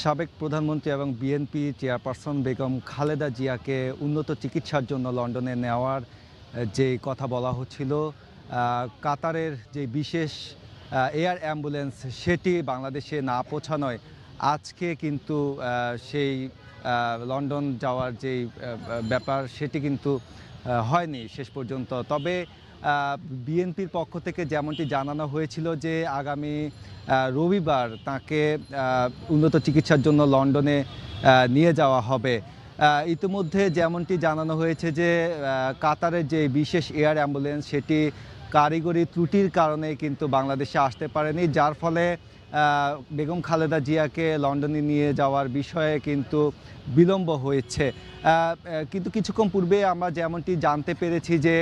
সাবেক প্রধানমন্ত্রী এবং বিএনপি চেয়ারপারসন বেগম খালেদা জিয়াকে উন্নত চিকিৎসার জন্য লন্ডনে নেওয়ার যে কথা বলা হচ্ছিল কাতারের যে বিশেষ এয়ার অ্যাম্বুলেন্স সেটি বাংলাদেশে না পৌঁছানোয়। আজকে কিন্তু সেই লন্ডন যাওয়ার আহ, ব্যাপার সেটি কিন্তু হয়নি শেষ পর্যন্ত। তবে বিএনপির পক্ষ থেকে যেমনটি জানানো হয়েছিল যে আগামী রবিবার তাকে উন্নত চিকিৎসার জন্য লন্ডনে নিয়ে যাওয়া হবে। ইতিমধ্যে যেমনটি জানানো হয়েছে যে কাতারের যে বিশেষ এয়ার অ্যাম্বুলেন্স সেটি কারিগরি ত্রুটির কারণে কিন্তু বাংলাদেশে আসতে পারেনি, যার ফলে বেগম খালেদা জিয়াকে লন্ডনে নিয়ে যাওয়ার বিষয়ে কিন্তু বিলম্ব হয়েছে। কিন্তু কিছুক্ষণ পূর্বে আমরা যেমনটি জানতে পেরেছি যে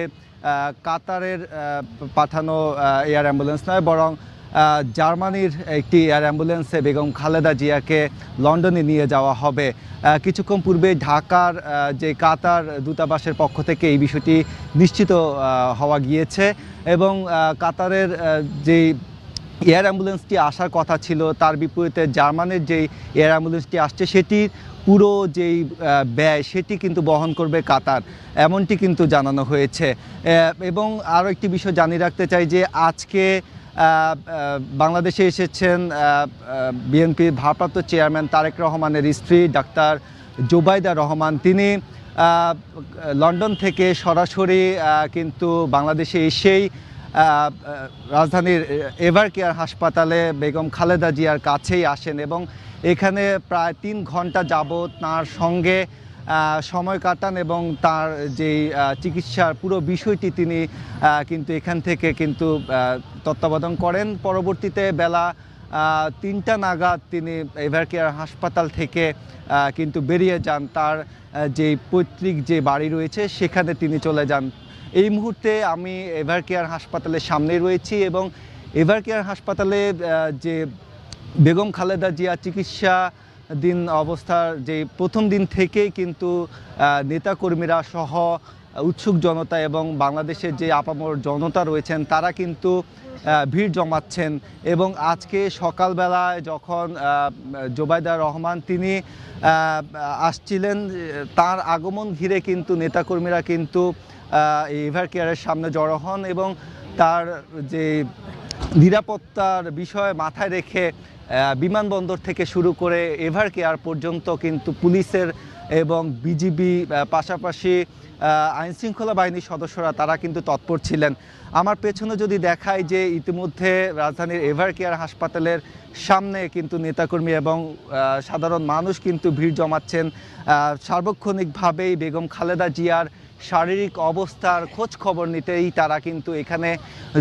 কাতারের পাঠানো এয়ার অ্যাম্বুলেন্স নয়, বরং জার্মানির একটি এয়ার অ্যাম্বুলেন্সে বেগম খালেদা জিয়াকে লন্ডনে নিয়ে যাওয়া হবে। কিছুক্ষণ পূর্বে ঢাকার যে কাতার দূতাবাসের পক্ষ থেকে এই বিষয়টি নিশ্চিত হওয়া গিয়েছে এবং কাতারের যেই এয়ার অ্যাম্বুলেন্সটি আসার কথা ছিল, তার বিপরীতে জার্মানির যেই এয়ার অ্যাম্বুলেন্সটি আসছে, সেটির পুরো যেই ব্যয় সেটি কিন্তু বহন করবে কাতার, এমনটি কিন্তু জানানো হয়েছে। এবং আরও একটি বিষয় জানিয়ে রাখতে চাই যে আজকে বাংলাদেশে এসেছেন বিএনপির ভারপ্রাপ্ত চেয়ারম্যান তারেক রহমানের স্ত্রী ডাক্তার জোবাইদা রহমান। তিনি লন্ডন থেকে সরাসরি কিন্তু বাংলাদেশে এসেই রাজধানীর এভার কেয়ার হাসপাতালে বেগম খালেদা জিয়ার কাছেই আসেন এবং এখানে প্রায় তিন ঘণ্টা যাবৎ তার সঙ্গে সময় কাটান এবং তার আহ, চিকিৎসার পুরো বিষয়টি তিনি কিন্তু এখান থেকে কিন্তু তত্ত্বাবধান করেন। পরবর্তীতে বেলা তিনটা নাগাদ তিনি এভার কেয়ার হাসপাতাল থেকে কিন্তু বেরিয়ে যান। তার যে পৈতৃক যে বাড়ি রয়েছে সেখানে তিনি চলে যান। এই মুহূর্তে আমি এভার কেয়ার হাসপাতালের সামনে রয়েছি এবং এভার কেয়ার হাসপাতালে যে বেগম খালেদা জিয়া চিকিৎসা দিন অবস্থার যে প্রথম দিন থেকেই কিন্তু নেতাকর্মীরা সহ উৎসুক জনতা এবং বাংলাদেশের যে আপামর জনতা রয়েছেন তারা কিন্তু ভিড় জমাচ্ছেন এবং আজকে সকালবেলায় যখন আহ, জোবাইদা রহমান তিনি আসছিলেন তার আগমন ঘিরে কিন্তু নেতাকর্মীরা কিন্তু এভার কেয়ারের সামনে জড়ো হন এবং তার যে নিরাপত্তার বিষয় মাথায় রেখে বিমানবন্দর থেকে শুরু করে এভার কেয়ার পর্যন্ত কিন্তু পুলিশের এবং বিজিবি পাশাপাশি আইনশৃঙ্খলা বাহিনীর সদস্যরা তারা কিন্তু তৎপর ছিলেন। আমার পেছনে যদি দেখায় যে ইতিমধ্যে রাজধানীর এভার কেয়ার হাসপাতালের সামনে কিন্তু নেতাকর্মী এবং সাধারণ মানুষ কিন্তু ভিড় জমাচ্ছেন। সার্বক্ষণিকভাবেই বেগম খালেদা জিয়ার শারীরিক অবস্থার খোঁজ খবর নিতেই তারা কিন্তু এখানে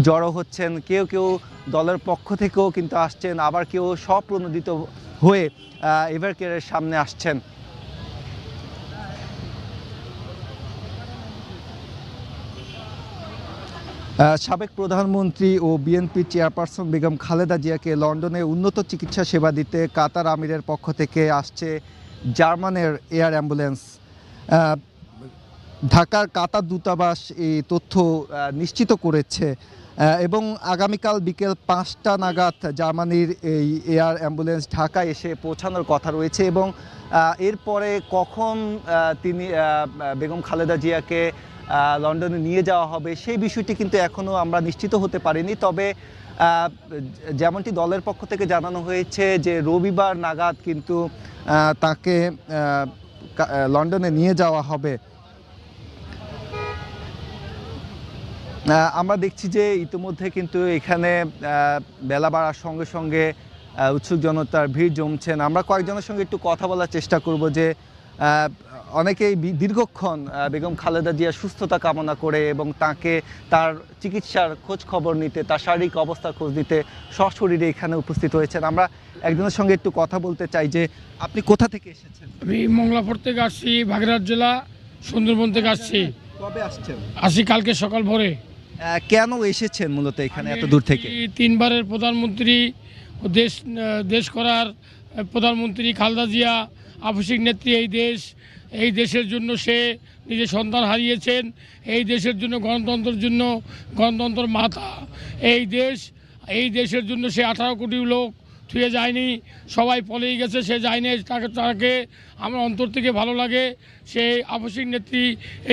জড়ো হচ্ছেন। কেউ কেউ দলের পক্ষ থেকেও কিন্তু আসছেন, আবার কেউ স্বপ্রণোদিত হয়ে এভার কেয়ারের সামনে আসছেন। সাবেক প্রধানমন্ত্রী ও বিএনপি চেয়ারপারসন বেগম খালেদা জিয়াকে লন্ডনে উন্নত চিকিৎসা সেবা দিতে কাতার আমিরের পক্ষ থেকে আসছে জার্মানের এয়ার অ্যাম্বুলেন্স। ঢাকার কাতার দূতাবাস এই তথ্য নিশ্চিত করেছে। এবং আগামীকাল বিকেল পাঁচটা নাগাদ জার্মানির এই এয়ার অ্যাম্বুলেন্স ঢাকায় এসে পৌঁছানোর কথা রয়েছে এবং এরপরে কখন তিনি বেগম খালেদা জিয়াকে লন্ডনে নিয়ে যাওয়া হবে সেই বিষয়টি কিন্তু এখনও আমরা নিশ্চিত হতে পারিনি। তবে যেমনটি দলের পক্ষ থেকে জানানো হয়েছে যে রবিবার নাগাদ কিন্তু তাকে লন্ডনে নিয়ে যাওয়া হবে। আমরা দেখছি যে ইতিমধ্যে কিন্তু এখানে বেলা বাড়ার সঙ্গে সঙ্গে উৎসুক জনতার ভিড় জমছেন। আমরা কয়েকজনের সঙ্গে একটু কথা বলার চেষ্টা করব যে অনেকেই দীর্ঘক্ষণ বেগম খালেদা জিয়ার সুস্থতা কামনা করে এবং তাকে তার চিকিৎসার খোঁজ খবর নিতে তার শারীরিক অবস্থার খোঁজ নিতে সশরীরে এখানে উপস্থিত হয়েছেন। আমরা একজনের সঙ্গে একটু কথা বলতে চাই যে আপনি কোথা থেকে এসেছেন? আমি মংলাপুর থেকে আসছি বাগেরহাট জেলা সুন্দরবন থেকে আসছি। কবে আসছেন? আসি কালকে সকাল ভোরে। কেন এসেছেন মূলত এখানে এত দূর থেকে? তিনবারের প্রধানমন্ত্রী দেশ দেশ করার প্রধানমন্ত্রী খালদা জিয়া, আবশ্যিক নেত্রী এই দেশ, এই দেশের জন্য সে নিজের সন্তান হারিয়েছেন, এই দেশের জন্য গণতন্ত্রের জন্য গণতন্ত্র মাথা। এই দেশ, এই দেশের জন্য সে আঠারো কোটি লোক থুয়ে যায়নি, সবাই পলেই গেছে, সে যায়নি, তাকে তাকে আমার অন্তর থেকে ভালো লাগে। সে আবশ্যিক নেত্রী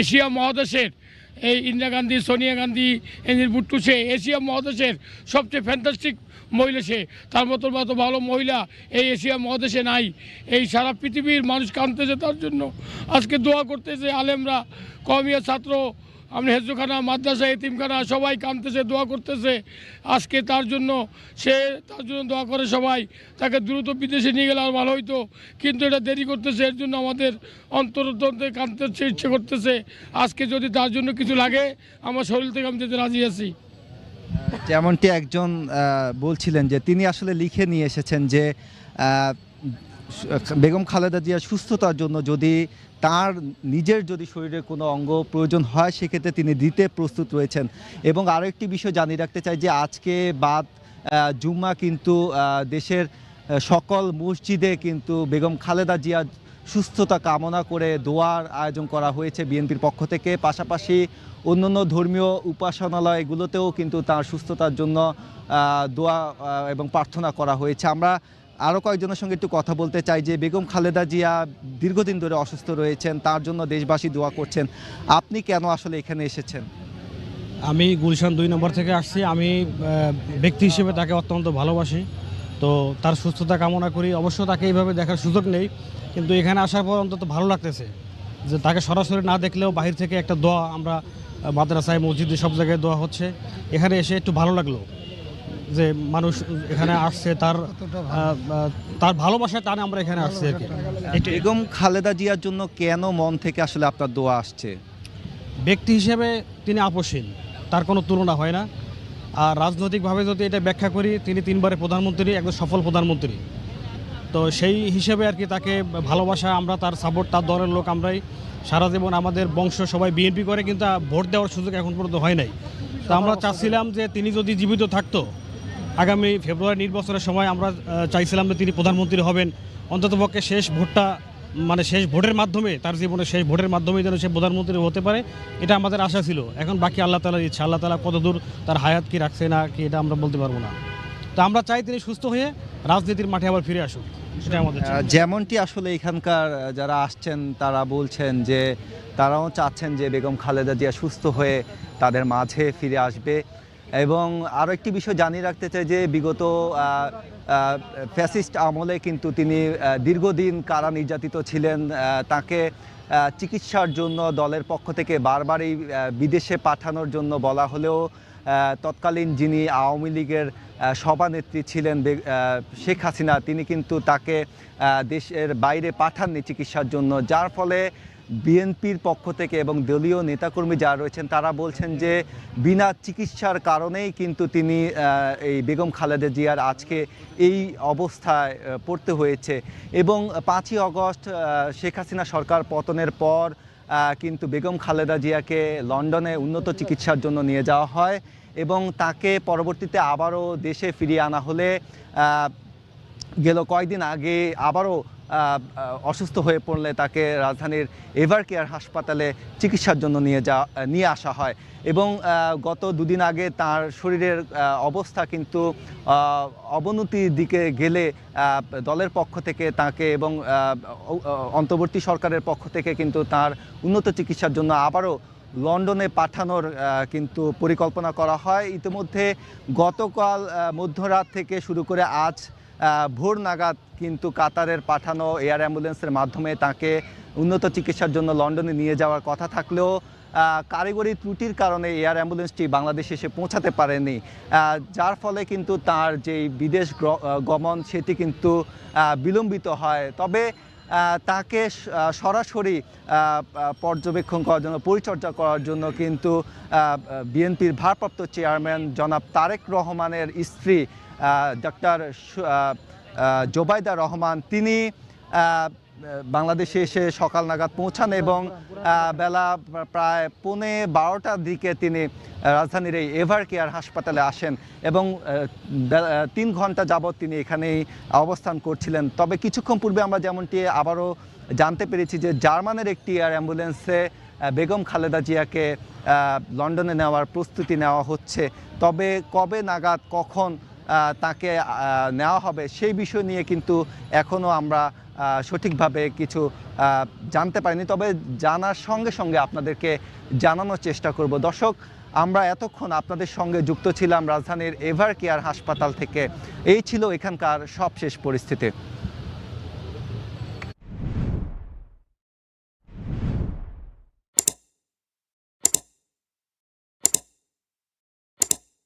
এশিয়া মহাদেশের এই ইন্দিরা গান্ধী, সোনিয়া গান্ধী এনজির বুট্টু সে, এশিয়া মহাদেশের সবচেয়ে ফ্যান্টাস্টিক মহিলা সে। তার মতো মতো ভালো মহিলা এই এশিয়া মহাদেশে নাই। এই সারা পৃথিবীর মানুষ কাঁদতেছে তার জন্য। আজকে দোয়া করতেছে আলেমরা কমিয়া ছাত্র আমি হেজুখানা মাদ্রাসা, এতিমখানা, সবাই কাঁদতেছে, দোয়া করতেছে। আজকে তার জন্য সে তার জন্য দোয়া করে সবাই। তাকে দ্রুত বিদেশে নিয়ে গেলে আর ভালো হইতো। কিন্তু এটা দেরি করতেছে, এর জন্য আমাদের অন্তর অন্তরতন্ত্রে কাঁদতে ইচ্ছে করতেছে। আজকে যদি তার জন্য কিছু লাগে, আমার শরীর থেকে আমি যেতে রাজি আছি। যেমনটি একজন বলছিলেন যে তিনি আসলে লিখে নিয়ে এসেছেন যে বেগম খালেদা জিয়ার সুস্থতার জন্য যদি তার নিজের যদি শরীরের কোনো অঙ্গ প্রয়োজন হয়, সেক্ষেত্রে তিনি দিতে প্রস্তুত রয়েছেন। এবং আরও একটি বিষয় জানিয়ে রাখতে চাই যে, আজকে বাদ জুম্মা কিন্তু দেশের সকল মসজিদে কিন্তু বেগম খালেদা জিয়ার সুস্থতা কামনা করে দোয়ার আয়োজন করা হয়েছে বিএনপির পক্ষ থেকে। পাশাপাশি অন্যান্য ধর্মীয় উপাসনালয়গুলোতেও কিন্তু তার সুস্থতার জন্য দোয়া এবং প্রার্থনা করা হয়েছে। আমরা আরও কয়েকজনের সঙ্গে একটু কথা বলতে চাই যে বেগম খালেদা জিয়া দীর্ঘদিন ধরে অসুস্থ রয়েছেন, তার জন্য দেশবাসী দোয়া করছেন। আপনি কেন আসলে এখানে এসেছেন? আমি গুলশান দুই নম্বর থেকে আসছি। আমি ব্যক্তি হিসেবে তাকে অত্যন্ত ভালোবাসি। তো তার সুস্থতা কামনা করি। অবশ্য তাকে এইভাবে দেখার সুযোগ নেই, কিন্তু এখানে আসার পর অন্তত ভালো লাগতেছে যে তাকে সরাসরি না দেখলেও বাহির থেকে একটা দোয়া আমরা মাদ্রাসায়, মসজিদে সব জায়গায় দোয়া হচ্ছে। এখানে এসে একটু ভালো লাগল। যে মানুষ এখানে আসছে তার তার ভালোবাসার টানে আমরা এখানে আসছি আর কি। বেগম খালেদা জিয়ার জন্য কেন মন থেকে আসলে আপনার দোয়া আসছে? ব্যক্তি হিসেবে তিনি আপসীন তার কোনো তুলনা হয় না। আর রাজনৈতিকভাবে যদি এটা ব্যাখ্যা করি তিনি তিনবারে প্রধানমন্ত্রী একজন সফল প্রধানমন্ত্রী। তো সেই হিসেবে আর কি তাকে ভালোবাসা আমরা তার সাপোর্ট তার দলের লোক আমরাই। সারা জীবন আমাদের বংশ সবাই বিএনপি করে কিন্তু ভোট দেওয়ার সুযোগ এখন পর্যন্ত হয় নাই। তো আমরা চাচ্ছিলাম যে তিনি যদি জীবিত থাকতো আগামী ফেব্রুয়ারি নির্বাচনের সময় আমরা চাইছিলাম যে তিনি প্রধানমন্ত্রী হবেন। অন্ততপক্ষে শেষ ভোটটা মানে শেষ ভোটের মাধ্যমে তার জীবনের শেষ ভোটের মাধ্যমে যেন সে প্রধানমন্ত্রী হতে পারে এটা আমাদের আশা ছিল। এখন বাকি আল্লাহ তালার ইচ্ছা আল্লাহ তালা কতদূর তার হায়াত কি রাখছে না কি এটা আমরা বলতে পারব না। তো আমরা চাই তিনি সুস্থ হয়ে রাজনীতির মাঠে আবার ফিরে আসুক। সেটা আমাদের যেমনটি আসলে এখানকার যারা আসছেন তারা বলছেন যে তারাও চাচ্ছেন যে বেগম খালেদা জিয়া সুস্থ হয়ে তাদের মাঝে ফিরে আসবে। এবং আরও একটি বিষয় জানিয়ে রাখতে চাই যে বিগত ফ্যাসিস্ট আমলে কিন্তু তিনি দীর্ঘদিন কারা নির্যাতিত ছিলেন তাকে চিকিৎসার জন্য দলের পক্ষ থেকে বারবারই বিদেশে পাঠানোর জন্য বলা হলেও তৎকালীন যিনি আওয়ামী লীগের সভানেত্রী ছিলেন শেখ হাসিনা, তিনি কিন্তু তাকে দেশের বাইরে পাঠাননি চিকিৎসার জন্য, যার ফলে বিএনপির পক্ষ থেকে এবং দলীয় নেতাকর্মী যারা রয়েছেন, তারা বলছেন যে বিনা চিকিৎসার কারণেই কিন্তু তিনি এই বেগম খালেদা জিয়ার আজকে এই অবস্থায় পড়তে হয়েছে। এবং পাঁচই অগস্ট শেখ হাসিনা সরকার পতনের পর কিন্তু বেগম খালেদা জিয়াকে লন্ডনে উন্নত চিকিৎসার জন্য নিয়ে যাওয়া হয় এবং তাকে পরবর্তীতে আবারও দেশে ফিরিয়ে আনা হলে গেল কয়েকদিন আগে আবারও অসুস্থ হয়ে পড়লে তাকে রাজধানীর এভার কেয়ার হাসপাতালে চিকিৎসার জন্য নিয়ে যা, নিয়ে আসা হয়। এবং গত দুদিন আগে তার শরীরের অবস্থা কিন্তু অবনতির দিকে গেলে দলের পক্ষ থেকে তাকে এবং অন্তর্বর্তী সরকারের পক্ষ থেকে কিন্তু তার উন্নত চিকিৎসার জন্য আবারও লন্ডনে পাঠানোর কিন্তু পরিকল্পনা করা হয়। ইতিমধ্যে গতকাল মধ্যরাত থেকে শুরু করে আজ ভোর নাগাদ কিন্তু কাতারের পাঠানো এয়ার অ্যাম্বুলেন্সের মাধ্যমে তাকে উন্নত চিকিৎসার জন্য লন্ডনে নিয়ে যাওয়ার কথা থাকলেও কারিগরি ত্রুটির কারণে এয়ার অ্যাম্বুলেন্সটি বাংলাদেশে এসে পৌঁছাতে পারেনি। যার ফলে কিন্তু তার যেই বিদেশ গমন সেটি কিন্তু বিলম্বিত হয়। তবে তাকে সরাসরি পর্যবেক্ষণ করার জন্য, পরিচর্যা করার জন্য কিন্তু বিএনপির ভারপ্রাপ্ত চেয়ারম্যান জনাব তারেক রহমানের স্ত্রী ডক্টর জোবাইদা রহমান, তিনি বাংলাদেশে এসে সকাল নাগাদ পৌঁছান এবং বেলা প্রায় পৌনে বারোটার দিকে তিনি রাজধানীর এই এভার কেয়ার হাসপাতালে আসেন এবং তিন ঘণ্টা যাবৎ তিনি এখানেই অবস্থান করছিলেন। তবে কিছুক্ষণ পূর্বে আমরা যেমনটি আবারও জানতে পেরেছি যে জার্মানের একটি এয়ার অ্যাম্বুলেন্সে বেগম খালেদা জিয়াকে লন্ডনে নেওয়ার প্রস্তুতি নেওয়া হচ্ছে। তবে কবে নাগাদ কখন তাকে নেওয়া হবে সেই বিষয় নিয়ে কিন্তু এখনও আমরা সঠিকভাবে কিছু জানতে পারিনি। তবে জানার সঙ্গে সঙ্গে আপনাদেরকে জানানোর চেষ্টা করব। দর্শক, আমরা এতক্ষণ আপনাদের সঙ্গে যুক্ত ছিলাম রাজধানীর এভার কেয়ার হাসপাতাল থেকে। এই ছিল এখানকার সবশেষ পরিস্থিতি।